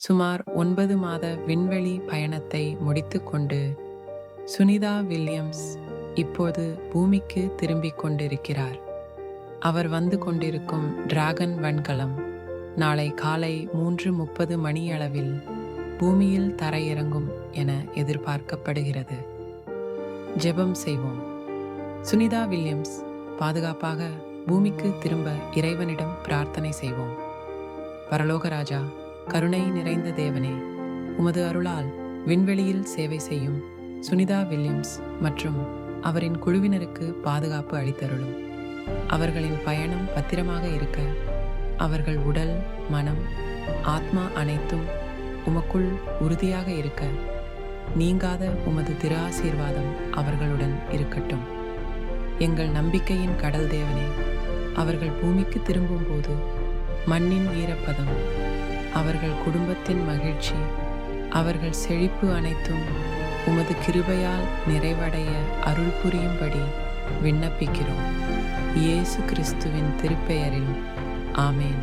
சுமார் ஒன்பது மாத விண்வெளி பயணத்தை முடித்துக்கொண்டு சுனிதா வில்லியம்ஸ் இப்போது பூமிக்கு திரும்பிக் கொண்டிருக்கிறார். அவர் வந்து கொண்டிருக்கும் டிராகன் வன்கலம் நாளை காலை மூன்று முப்பது மணியளவில் பூமியில் தரையிறங்கும் என எதிர்பார்க்கப்படுகிறது. ஜெபம் செய்வோம். சுனிதா வில்லியம்ஸ் பாதுகாப்பாக பூமிக்கு திரும்ப இறைவனிடம் பிரார்த்தனை செய்வோம். பரலோகராஜா கருணை நிறைந்த தேவனே உமது அருளால் விண்வெளியில் சேவை செய்யும் சுனிதா வில்லியம்ஸ் மற்றும் அவரின் குழுவினருக்கு பாதுகாப்பு அளித்தருளும். அவர்களின் பயணம் பத்திரமாக இருக்க அவர்கள் உடல் மனம் ஆத்மா அனைத்தும் உமக்குள் உறுதியாக இருக்க நீங்காத உமது திரு ஆசீர்வாதம் அவர்களுடன் இருக்கட்டும். எங்கள் நம்பிக்கையின் கடல் தேவனே அவர்கள் பூமிக்கு திரும்பும் போது மண்ணின் ஈரப்பதம் அவர்கள் குடும்பத்தின் மகிழ்ச்சி அவர்கள் செழிப்பு அனைத்தும் உமது கிருபையால் நிறைவடைய அருள் புரியும்படி விண்ணப்பிக்கிறோம். இயேசு கிறிஸ்துவின் திருப்பெயரில். ஆமேன்.